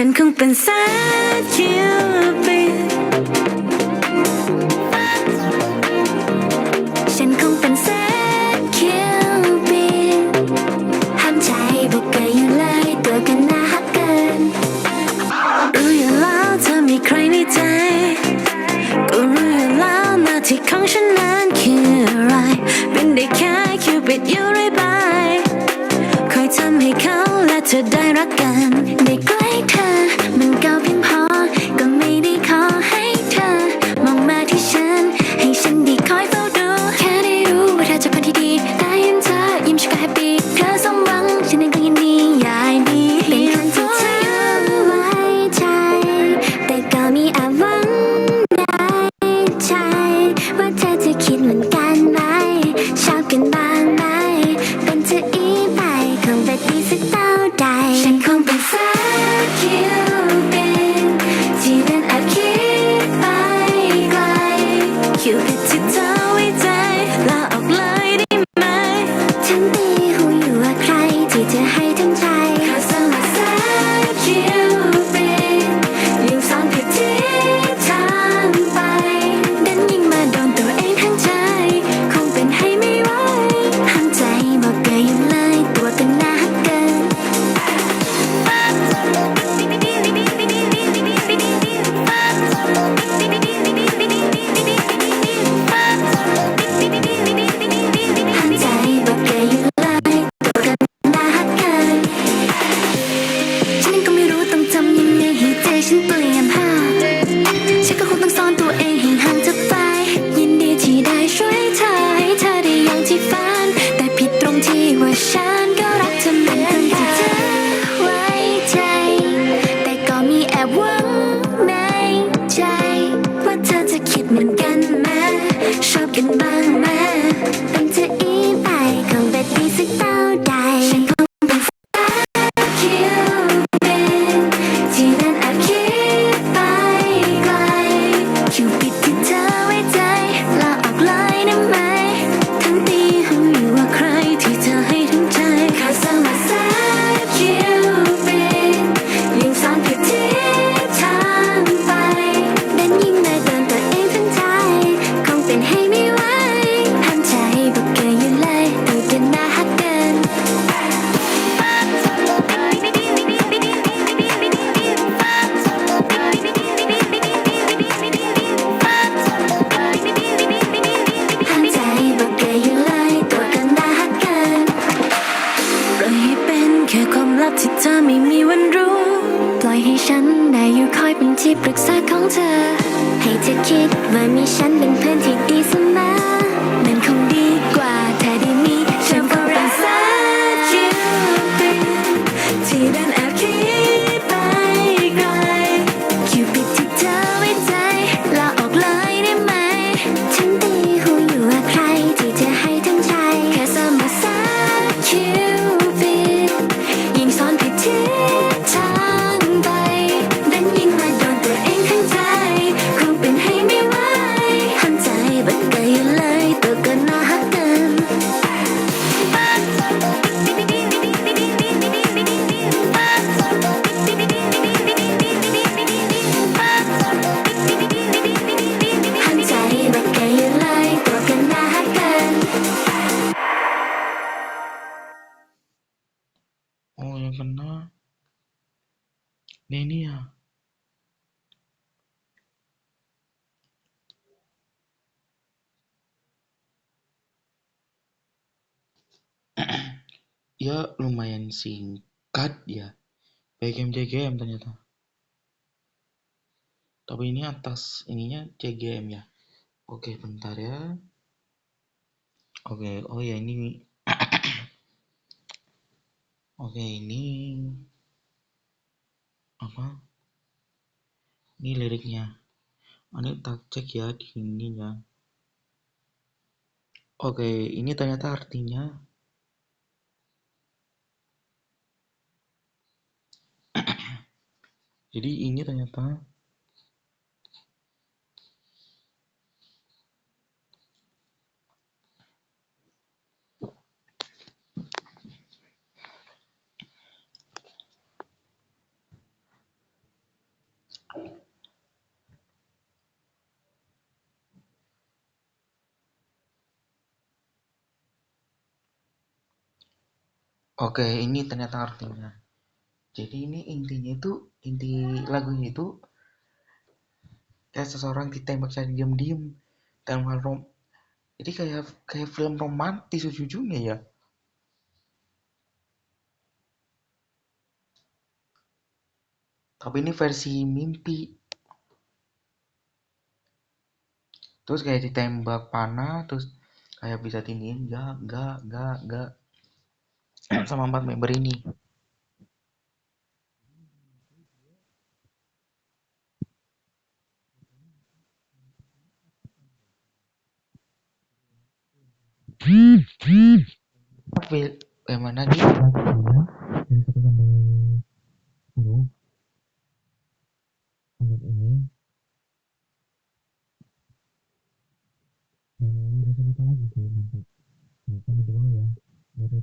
ฉันคงเป็นแสนคิ้ว ที่เธอไม่มีวันรู้ ปล่อยให้ฉันได้อยู่คอยเป็นที่ปรึกษาของเธอ ให้เธอคิดว่ามีฉันเป็นเพื่อนที่ดีเสมอ nenia ya. ya. Lumayan singkat ya. Kayak game JGM ternyata. Tapi ini atas ininya JGM ya. Oke bentar ya. Oke oh ya ini. Oke ini apa? Ini liriknya. Ini tak cek ya di ini ya. Oke ini ternyata artinya jadi ini ternyata Oke, ini ternyata artinya. Jadi ini intinya itu inti lagunya itu kayak seseorang ditembak secara diam-diam dalam hal rom. Jadi kayak kayak film romantis ujung-ujungnya ya. Tapi ini versi mimpi. Terus kayak ditembak panah, terus kayak bisa tinggiin gak, gak, gak, gak. Sama empat member ini. Tapi yang mana dia dari 1 sampai